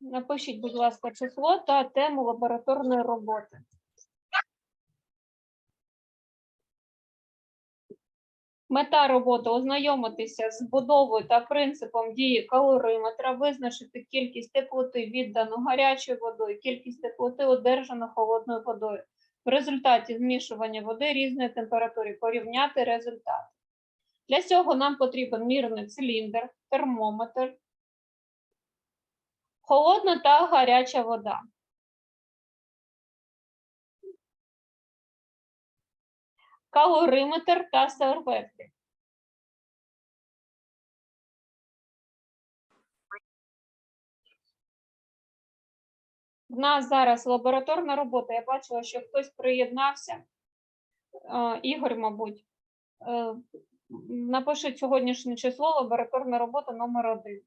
Напишіть, будь ласка, число та тему лабораторної роботи. Мета роботи ознайомитися з будовою та принципом дії калориметра, визначити кількість теплоти віддану гарячою водою, кількість теплоти одержану холодною водою. В результаті змішування води різної температури порівняти результат. Для цього нам потрібен мірний циліндр, термометр, холодна та гаряча вода. Калориметр та серветки. В нас зараз лабораторна робота. Я бачила, що хтось приєднався. Е, Ігор, мабуть. Е, Напишіть сьогоднішнє число лабораторна робота номер один.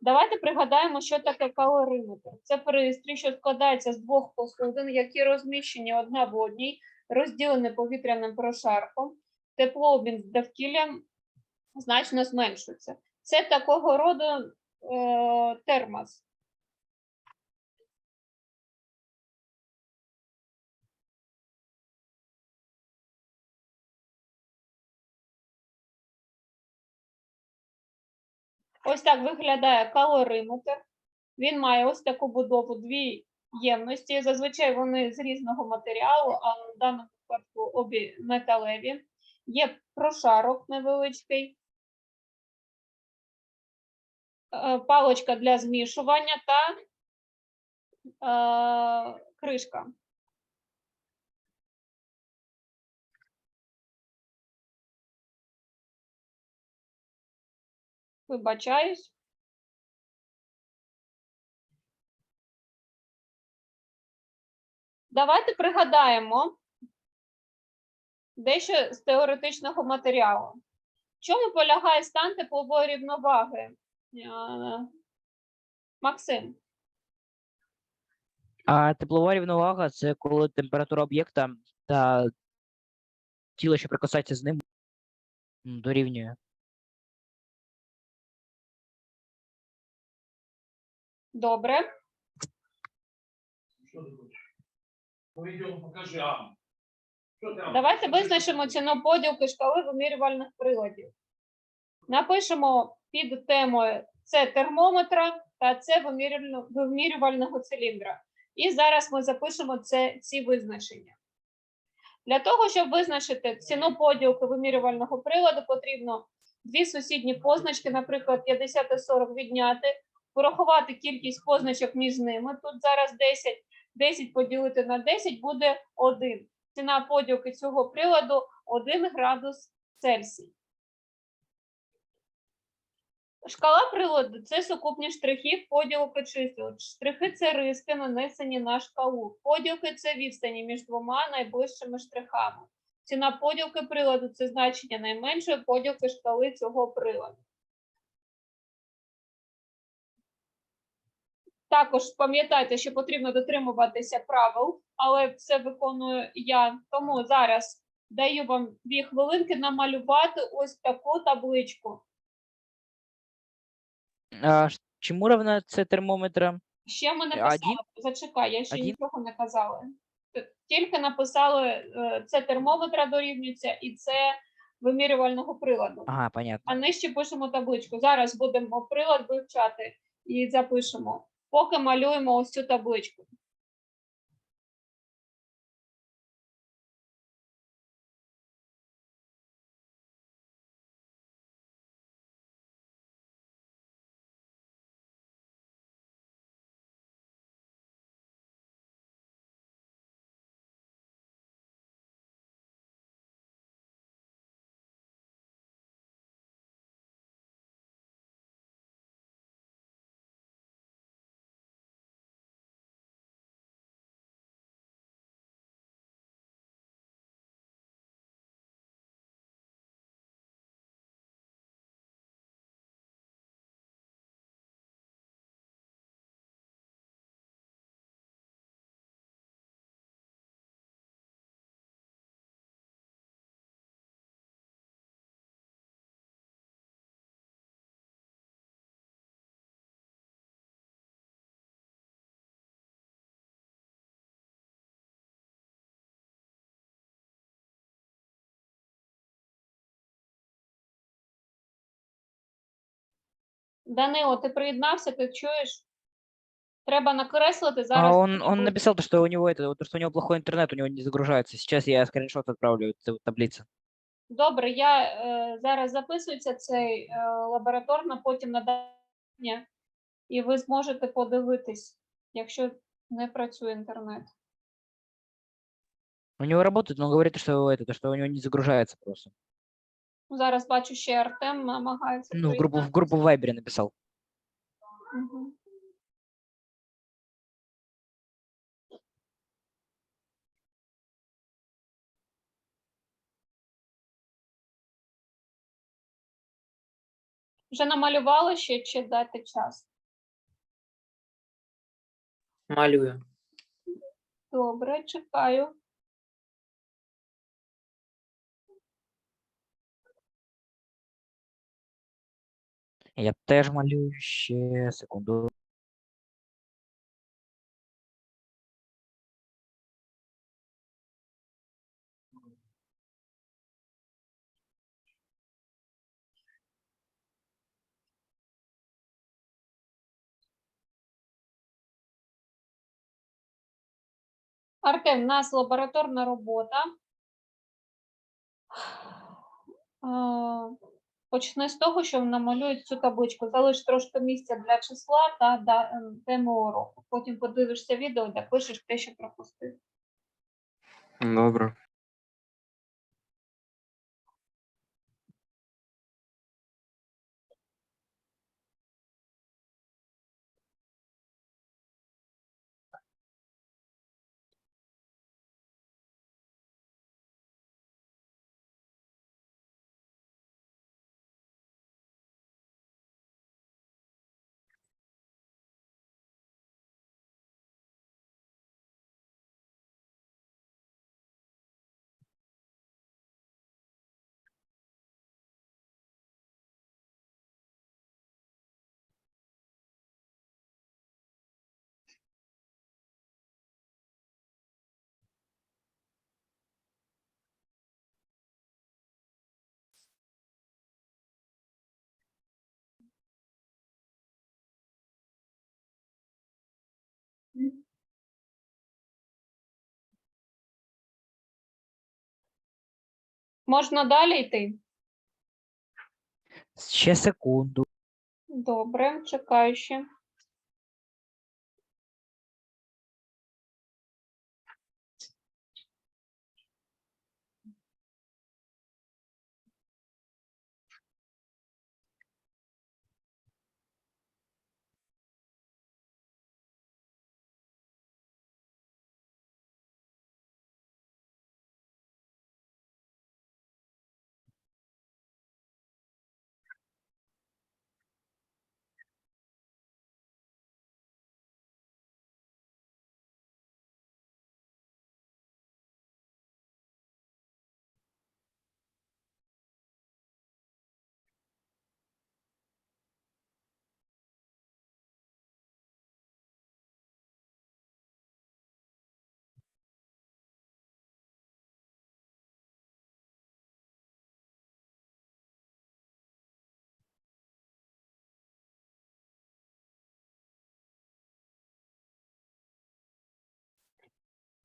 Давайте пригадаємо, що таке калориметр. Це пристрій, що складається з двох посудин, які розміщені одна в одній, розділені повітряним прошарком. Теплообмін з довкіллям значно зменшується. Це такого роду е, термос. Ось так виглядає калориметр. Він має ось таку будову дві ємності. Зазвичай вони з різного матеріалу, а в даному випадку обі металеві. Є прошарок невеличкий, е, паличка для змішування та е, кришка. Вибачаюсь. Давайте пригадаємо дещо з теоретичного матеріалу. В чому полягає стан теплової рівноваги? Е, Максим, А теплова рівновага це коли температура об'єкта та тіло, що прикасається з ним, дорівнює. Добре. Що ти хочеш? По покажи, а. Що ти, Давайте визначимо ціну поділки шкали вимірювальних приладів. Напишемо під темою це термометра та це вимірювального циліндра. І зараз ми запишемо це, ці визначення. Для того, щоб визначити ціну поділки вимірювального приладу, потрібно дві сусідні позначки, наприклад, 50 і 40 відняти, порахувати кількість позначок між ними. Тут зараз 10, 10 поділити на 10 буде 1 ціна поділки цього приладу 1 градус Цельсій. Шкала приладу це сукупні штрихів поділки чисел. Штрихи це риски, нанесені на шкалу. Поділки це відстані між двома найближчими штрихами. Ціна поділки приладу це значення найменшої поділки шкали цього приладу. Також пам'ятайте, що потрібно дотримуватися правил, але все виконую я. Тому зараз даю вам дві хвилинки намалювати ось таку табличку. А чому равна це термометра? Ще ми не Один? Зачекай, я ще Один? нічого не казала. Тільки написали е, це термометра дорівнюється і це вимірювального приладу. Ага, понятно. А нижче пишемо табличку. Зараз будемо прилад вивчати і запишемо. Поки малюємо ось цю табличку. Данило, ти приєднався, ти чуєш? Треба накреслити А зараз. он, он написал, то, что у него это, то, что у него плохой интернет, у него не загружается. Сейчас я скриншот отправлю в таблице. Добре, я е, зараз записується цей е, лабораторно, потім надання, і ви зможете подивитись, якщо не працює інтернет. У него работает, но он говорит, что это, то, что у него не загружается просто. Зараз бачу, ще Артем намагається. Ну, в группу, в группу в Вайбере написал. Мгм. Вже намалювали ще чи дати час? Малюю. Добре, чекаю. Я теж малюю ще секунду. Артем, у нас лабораторна робота. Почни з того, що намалюють цю табличку. Залиш трошки місця для числа та да- ем, теми уроку. Потім подивишся відео, де пишеш те, що пропустив. Добре. Можна далі йти? Ще секунду. Добре, чекаю ще.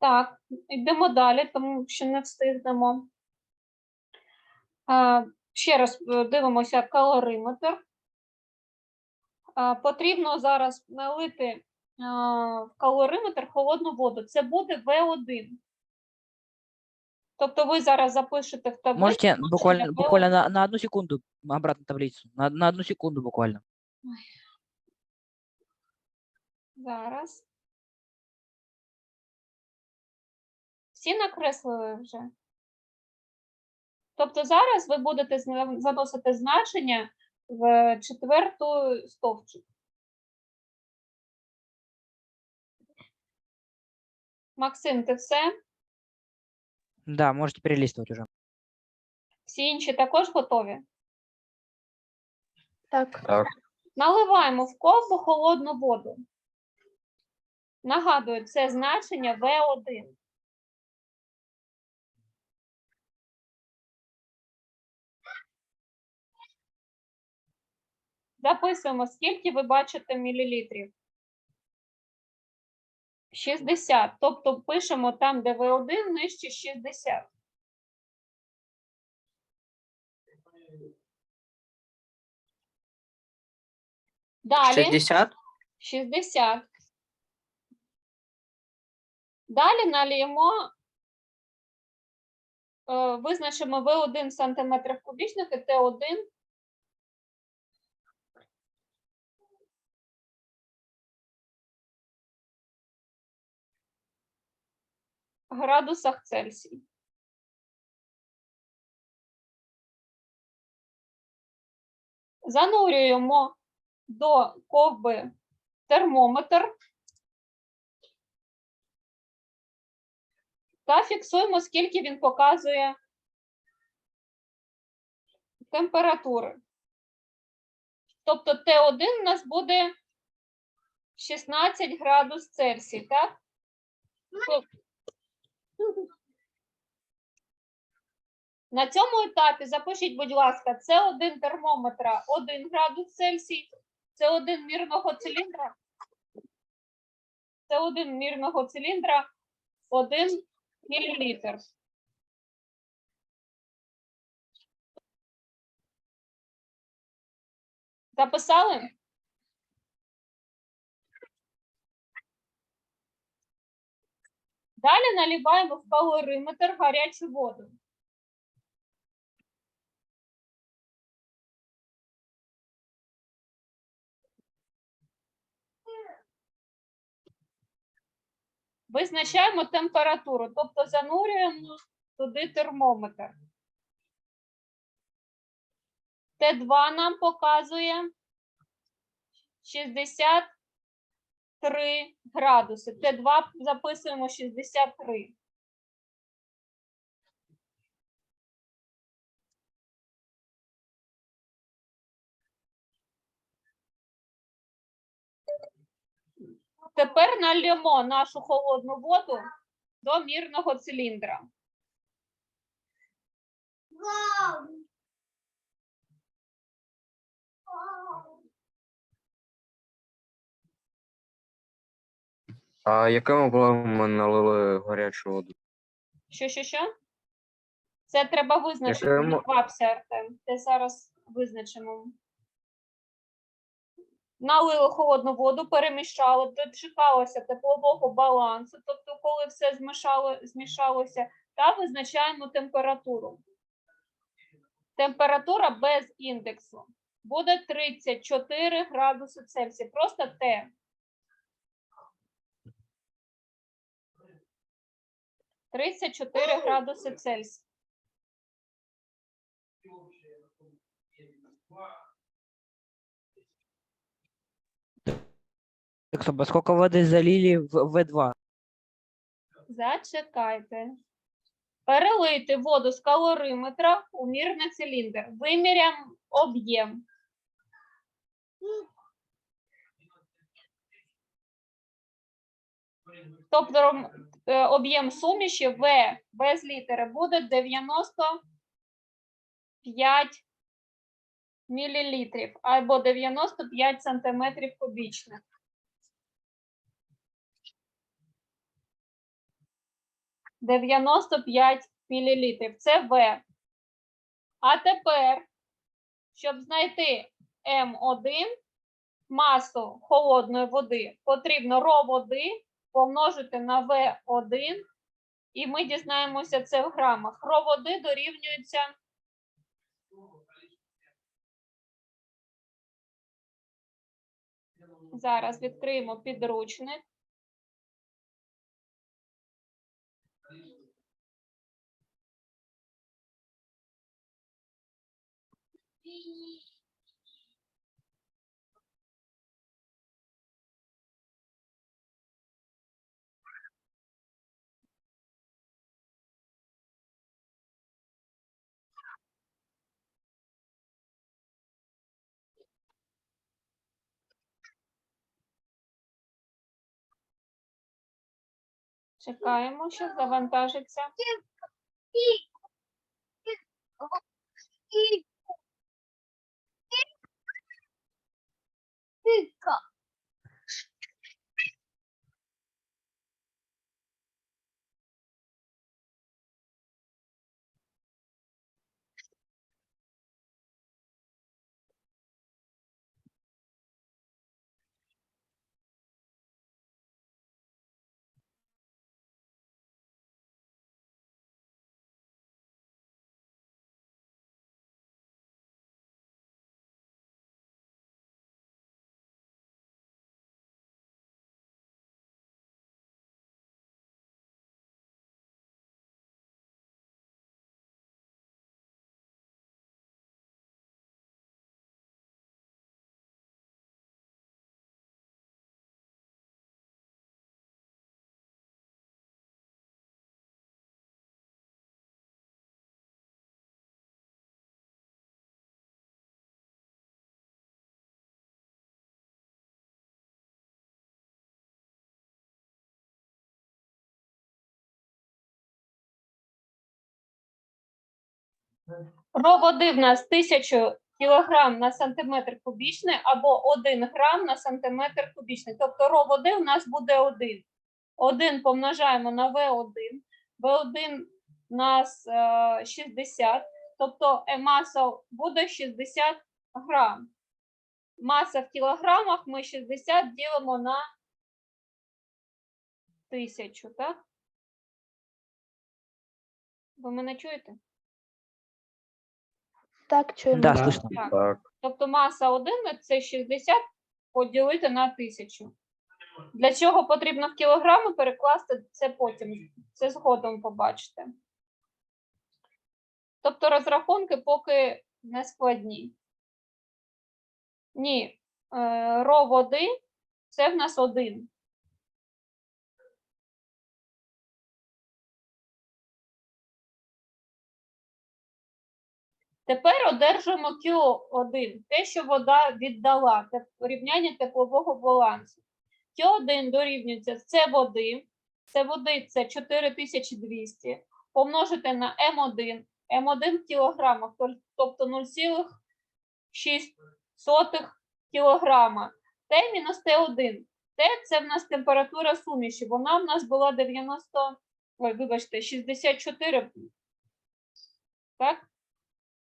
Так, йдемо далі, тому що не встигнемо. Ще раз е, дивимося калориметр. Потрібно зараз налити в калориметр холодну воду. Це буде В1. Тобто ви зараз запишете в таблицю. Можете буквально, V1. буквально на, на одну секунду обратно таблицу. На, на одну секунду буквально. Зараз. Всі накреслили вже? Тобто зараз ви будете заносити значення в четверту стовпчик. Максим, ти все? Да, можете перелистывать уже. Всі інші також готові? Так. Так. Наливаємо в ковбу холодну воду. Нагадую, це значення В1. Записуємо, скільки ви бачите мілілітрів. 60. Тобто пишемо там, де V1, нижче 60. Далі. 60? 60. Далі наліємо, е, визначимо V1 см кубічних і Т1 градусах Цельсій. Занурюємо до ковби термометр та фіксуємо, скільки він показує температури. Тобто Т1 у нас буде 16 градус Цельсій, так? На цьому етапі запишіть, будь ласка, це один термометра 1 градус Цельсій, це один мірного циліндра. Це один мірного циліндра 1 мілілітр. Записали? Далі наливаємо в калориметр гарячу воду. Визначаємо температуру, тобто занурюємо туди термометр. Т2 нам показує 63 градуси. Т2 записуємо 63. Тепер нальємо нашу холодну воду до мірного циліндра. А яким об'ємом ми налили гарячу воду? Що, що, що? Це треба визначити. Яке Не квапся, Артем. Це зараз визначимо. Налили холодну воду, перемішали, дочекалося теплового балансу, тобто, коли все змішало, змішалося, та визначаємо температуру. Температура без індексу буде 34 градуси Цельсія. Просто Т. Тридцять чотири градуси Цельсія. Так, стоп, сколько воды залили в В2? Зачекайте. Перелити воду з калориметра у мірний циліндр. Виміряємо об'єм. Тобто об'єм суміші В без літери буде 95 мілілітрів або 95 сантиметрів кубічних. Дев'яносто п'ять мілілітрів. Це В. А тепер, щоб знайти М1, масу холодної води, потрібно ро води помножити на В1, і ми дізнаємося це в грамах. Ро води дорівнюється Зараз відкриємо підручник. Чекаємо, що завантажиться. Тика. Ро води в нас 1000 кілограм на сантиметр кубічний або 1 грам на сантиметр кубічний. Тобто ро води у нас буде 1. 1 помножаємо на В1. В1 у нас е, 60, тобто е, маса буде 60 грам. Маса в кілограмах ми 60 ділимо на 1000, так? Ви мене чуєте? Так, чуємо. Да, слышно. Так. Так. Тобто маса 1 це 60 поділити на 1000. Для чого потрібно в кілограми перекласти це потім, це згодом побачите. Тобто розрахунки поки не складні. Ні, е, ро води це в нас 1. Тепер одержуємо Q1, те, що вода віддала, це порівняння теплового балансу. Q1 дорівнюється С води, С води це 4200, помножити на М1, М1 в кілограмах, тобто 0,6 кілограма. Т мінус Т1. Т це в нас температура суміші, вона в нас була 90, ой, вибачте, 64, так?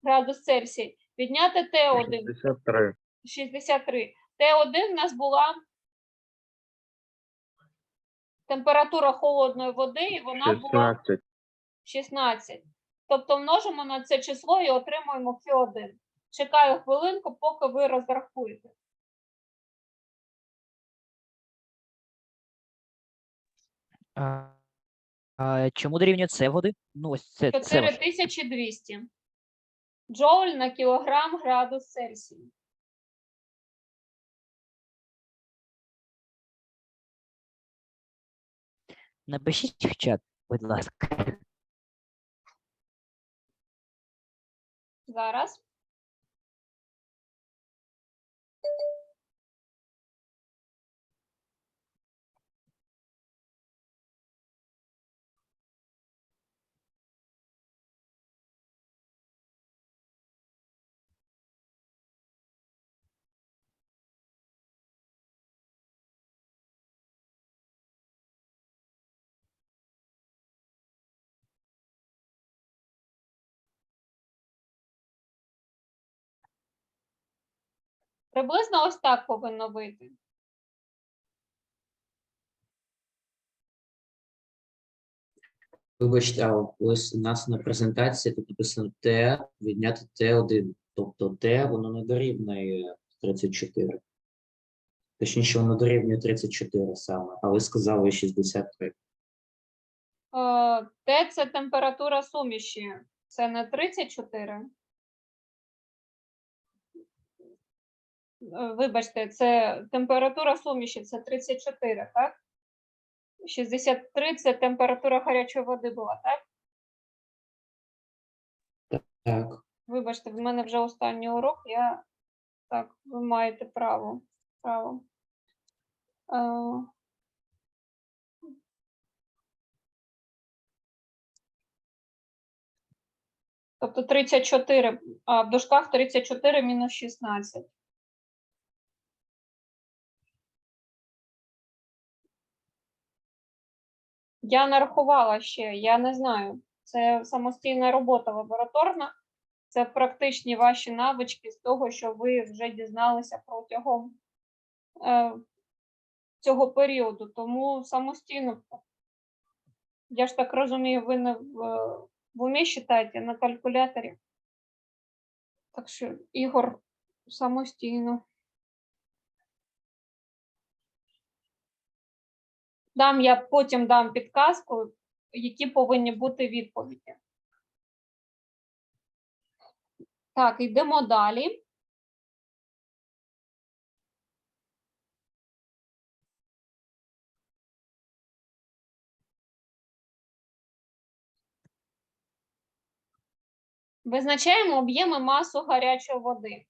Градус Цельсія. Підняти Т1 63. 63. Т1 в нас була температура холодної води, і вона була 16. 16. Тобто множимо на це число і отримуємо Q1. Чекаю хвилинку, поки ви розрахуєте. А, а, чому дорівнює це води? Ну, ось це, це 4200 джоуль на кілограм градус Цельсію. Напишіть в чат, будь ласка. Зараз. Приблизно ось так повинно вийти. Вибачте, а ось у нас на презентації тут написано Т відняти Т1. Тобто Т воно не дорівнює 34. Точніше, воно дорівнює 34 саме, а ви сказали 63. Е, Т це температура суміші. Це не 34. Вибачте, це температура суміші, це 34, так? 63 це температура гарячої води була, так? Так. Вибачте, в мене вже останній урок. Я так, ви маєте право. право. Е, Тобто 34, а в дужках 34 мінус 16. Я нарахувала ще, я не знаю. Це самостійна робота лабораторна. Це практичні ваші навички з того, що ви вже дізналися протягом е, цього періоду. Тому самостійно, я ж так розумію, ви не в, в умі читаєте на калькуляторі. Так що, Ігор, самостійно. Дам я потім дам підказку, які повинні бути відповіді. Так, йдемо далі. Визначаємо об'єм і масу гарячої води.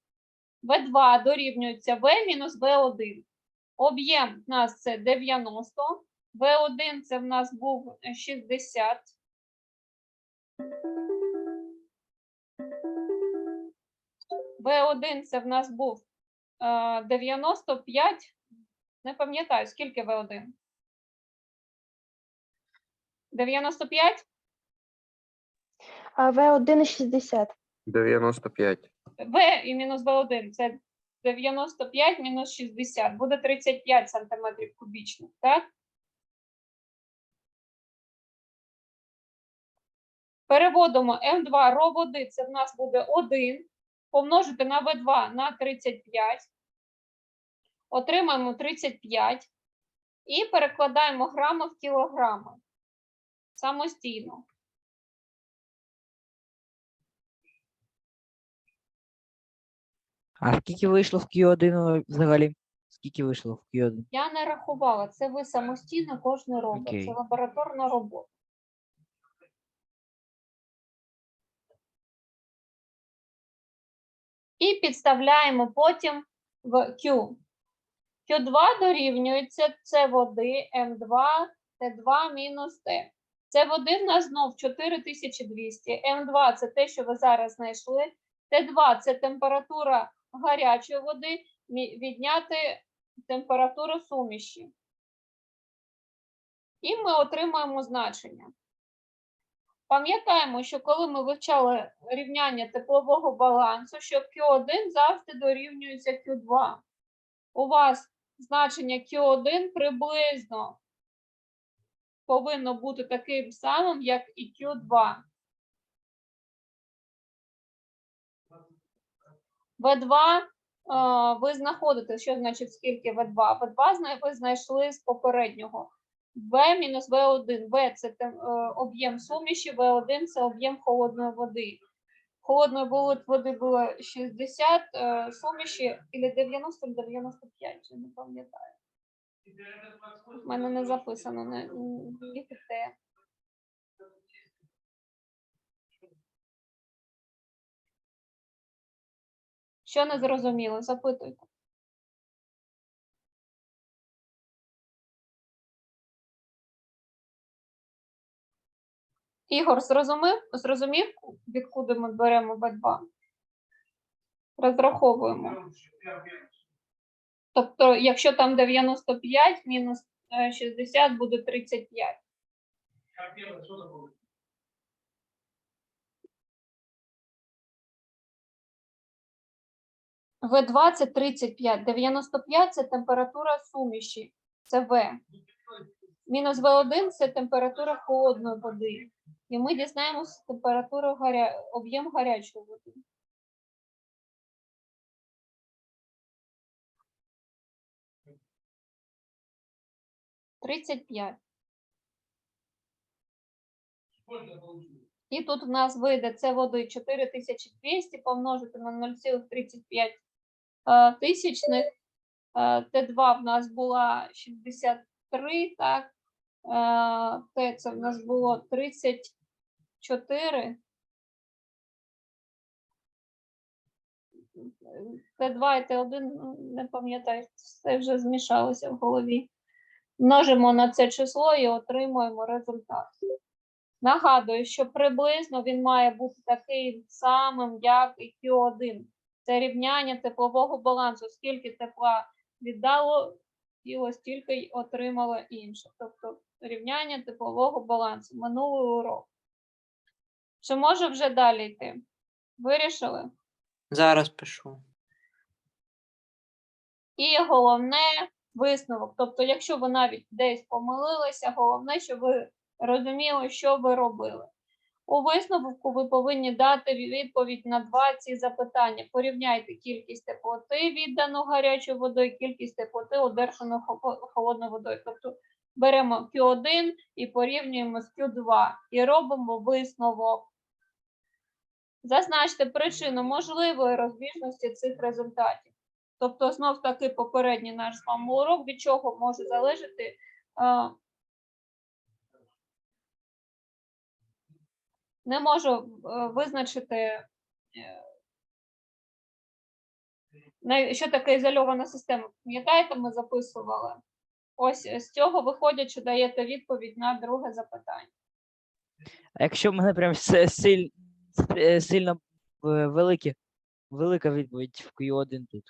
В2 дорівнюється В мінус В1. Об'єм в нас це 90, В1 це в нас був 60. В1 це в нас був е, 95. Не пам'ятаю, скільки В1? 95? А В1 60. 95. В і мінус В1 це 95 мінус 60. Буде 35 сантиметрів кубічних, так? Переводимо М2 ро води, це в нас буде 1, помножити на В2 на 35. Отримаємо 35 і перекладаємо грами в кілограми самостійно. А скільки вийшло в Q1 взагалі? Скільки вийшло в Q1? Я не рахувала, це ви самостійно кожен робить. Це лабораторна робота. І підставляємо потім в Q. Q2 дорівнюється це води М2, Т2 мінус Т. Це води в нас знов 4200. М2 це те, що ви зараз знайшли. Т2 це температура гарячої води, відняти температуру суміші. І ми отримаємо значення. Пам'ятаємо, що коли ми вивчали рівняння теплового балансу, що Q1 завжди дорівнюється Q2. У вас значення Q1 приблизно повинно бути таким самим, як і Q2. В2 е, ви знаходите, що значить скільки В2. В2 ви знайшли з попереднього. В мінус В1. В це е, об'єм суміші, В1 це об'єм холодної води. Холодної води було 60, е, суміші или 90, или 95, вже не пам'ятаю. У мене не записано на ІТТ. Що не зрозуміло? Запитуйте. Ігор, зрозумів? Зрозумів, відкуди ми беремо В2? Розраховуємо. Тобто, якщо там 95 мінус е, 60 буде 35. В2 це 35, 95 це температура суміші, це В. Мінус В1 це температура холодної води. І ми дізнаємося температуру гаря... об'єм гарячої води. Тридцять п'ять. І тут в нас вийде це води 4200 помножити на 0,35 е, тисячних. Е, Т2 в нас була 63, так? Е, Т це в нас було 34. Т2 і Т1, ну, не пам'ятаю, все вже змішалося в голові. Множимо на це число і отримуємо результат. Нагадую, що приблизно він має бути таким самим, як і Q1. Це рівняння теплового балансу. Скільки тепла віддало тіло, стільки й отримало інше. Тобто рівняння теплового балансу. Минулий урок. Чи може вже далі йти? Вирішили? Зараз пишу. І головне висновок. Тобто, якщо ви навіть десь помилилися, головне, щоб ви розуміли, що ви робили. У висновку ви повинні дати відповідь на два ці запитання. Порівняйте кількість теплоти, віддану гарячою водою, кількість теплоти, одержану холодною водою. Тобто беремо Q1 і порівнюємо з Q2 і робимо висновок. Зазначте причину можливої розбіжності цих результатів. Тобто, знов таки попередній наш з вами урок, від чого може залежати е, не можу е, визначити, е, що таке ізольована система. Пам'ятаєте, ми записували? Ось е, з цього виходять, що даєте відповідь на друге запитання. А якщо в мене прям с- е, сильно е, велика відповідь в Q1 тут.